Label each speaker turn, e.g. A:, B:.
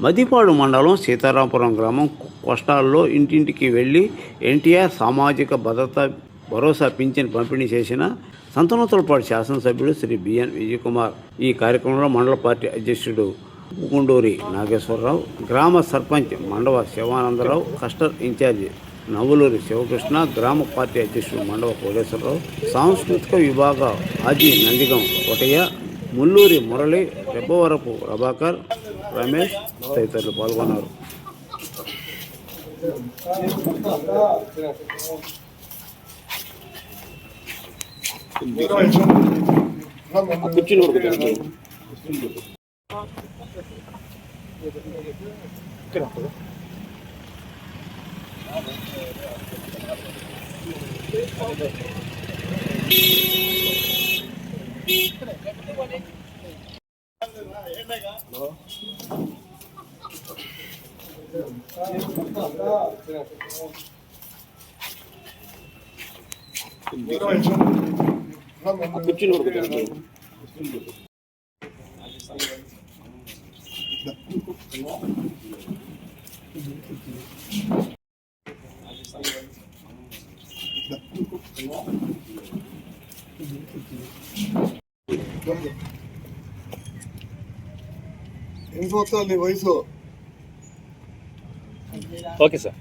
A: మదిపాడు మండలం సీతారాంపురం గ్రామం కొష్టాల్లో ఇంటింటికి వెళ్ళి ఎన్టీఆర్ సామాజిక భద్రత భరోసా పింఛన్ పంపిణీ చేసిన సంతనోతులపాటి శాసనసభ్యుడు శ్రీ బిఎన్ విజయకుమార్. ఈ కార్యక్రమంలో మండల పార్టీ అధ్యక్షుడు గుండూరి నాగేశ్వరరావు గ్రామ sarpanch Mandava Sivananda Rao cluster in charge Navvuluri Sivakrishna గ్రామ పార్టీ అధ్యక్షుడు మండవ కోటేశ్వరరావు సాంస్కృతిక విభాగ ఆజీ నందిగం కోటయ్య ముల్లూరి మురళి రెబ్బవరపు ప్రభాకర్ రమేష్ తదితరులు పాల్గొన్నారు కుర్చీలు Thank you.
B: ఎన్ని సంవత్సరాలు నీ వయసు. Okay sir.